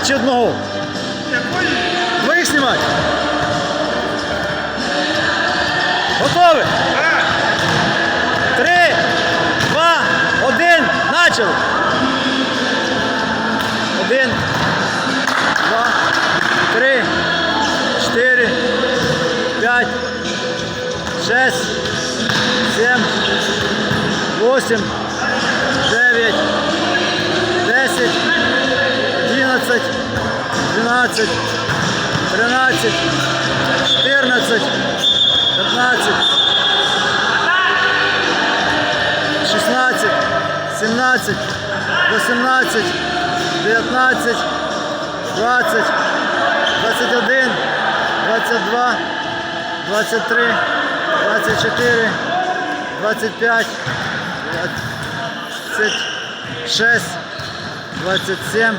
чи одного? Двоїх знімати. Готові? Три, два, один, начали. Один, два, три, чотири, п'ять, шесть, сім, восемь, 11, 12, 13, 14, 15, 16, 17, 18, 19, 20, 21, 22, 23, 24, 25, 26, 27,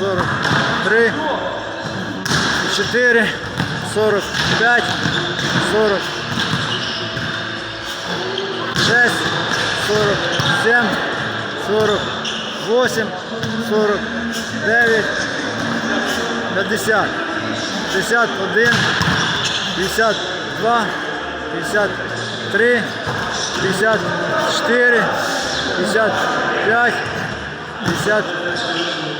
43, 4, 45, 40, 6, 47, 48, 49, 50, 51, 52, 53, 54, 55, 50,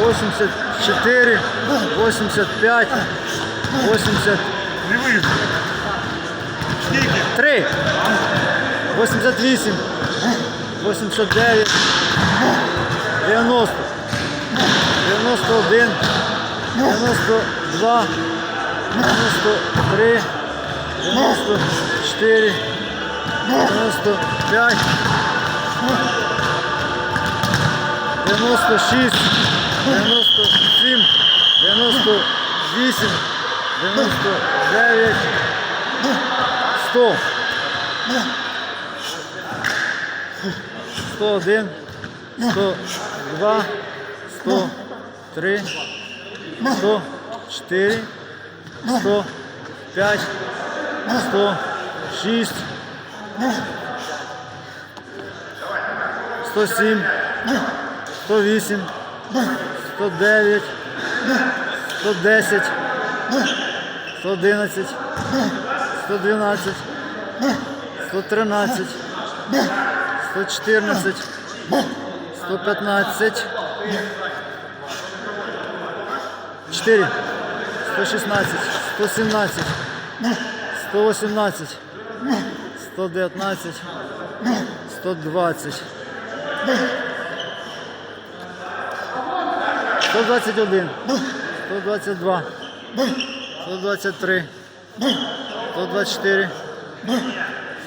84, 85, 80, Лівий. Скільки? 3, 88, 89, 90, 91, 92, 93, 94, 95, 96, 97, 98, 99, 100. 101, 102, 103, 104, 105, 106, 107, 108, 109, 110, 111, 112, 113, 114, 115, 4, 116, 117, 118, 119, 120, 121, 122, 123, 124,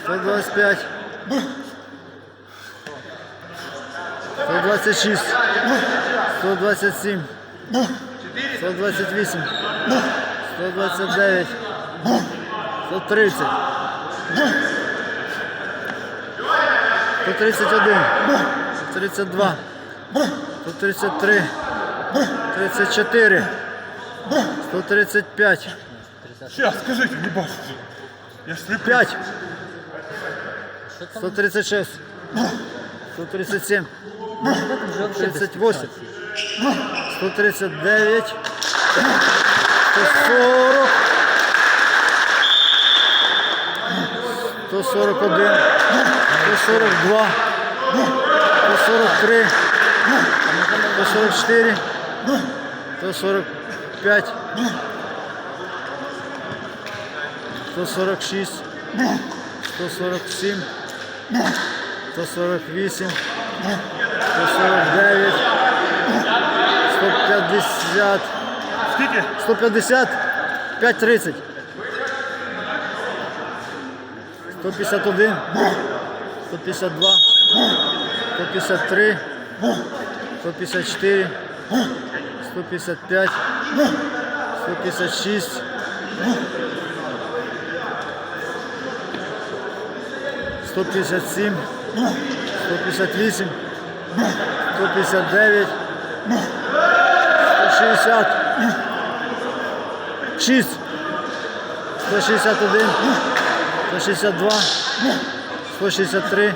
125, 126, 127, 128, 129, 130, 131, 132, 133, 34, 135, Сейчас, скажите, не бачите. Я ж сліпий. 5, 136, 137, 38, 139, 140, 141, 142, 143, 144, 145, 146, 147, 148, 149, 150, Скільки? 150, 530, 151, 152, 153, 154, 155, 156, 157, 158, 159, 160, 6, 161, 162, 163,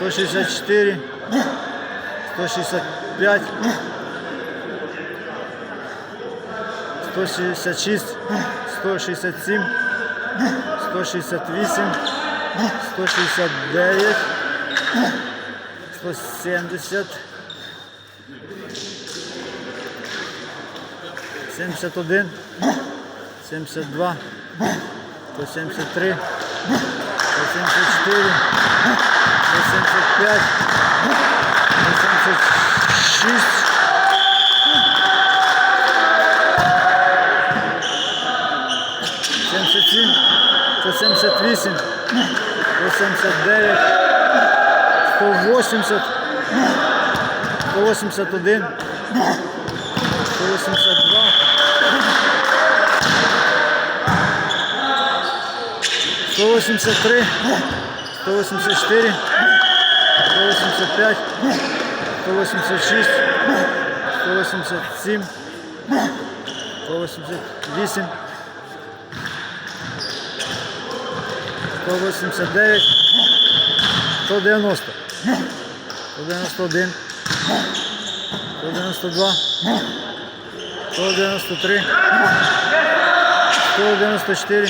164, 165, 166, 167, 168, 169, 170, 71, 72, 173, 174, 175, 176, 77, 178, 179, 180, 181, 182, 183, 184, 185, 186, 187, 188, 189, 190, 191, 192, 193, 194,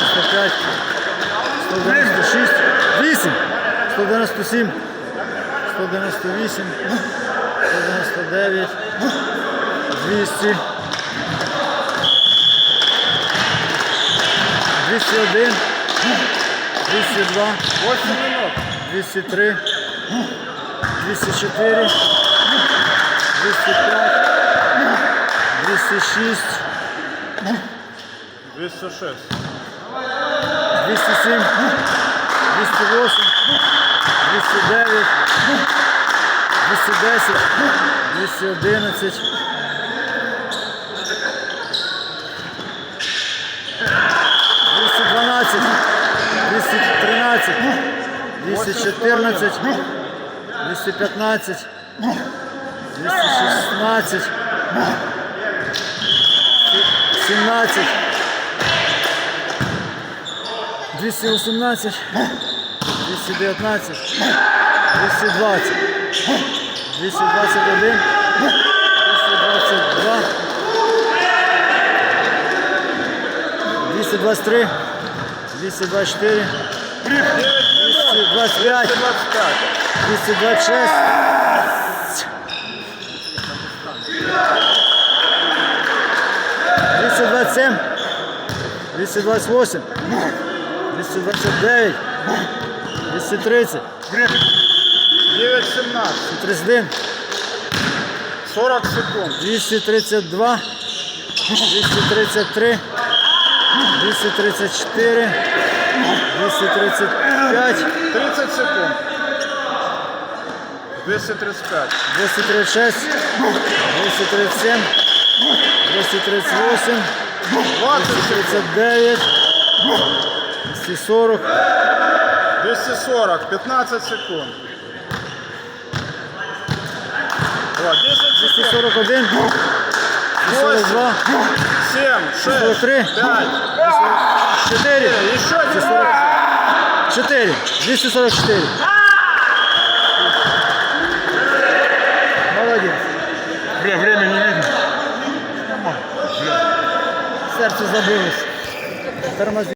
195, 196, 8, 197, 198, 199, 200, 201, 202, 8 минут. 203, 204, 205, 206, 206. 207, 208, 209, 210, 211, 212, 213, 214, 215, 216, 17, 218, 219, 220, 221, 222, 223, 224, 225, 226, 227, 228, 229, 230, Время. 9.17. 231, 40 секунд. 232, 233, 234, 235, 30 секунд. 235. 236, 237, 238, 20 239, 240, 240. 15 секунд. 10 секунд. 241, 242, 7, 6, 43, 5, 4, еще один 4, 244. Молодець. Бля, время не видно. Серце забилось. Тормози.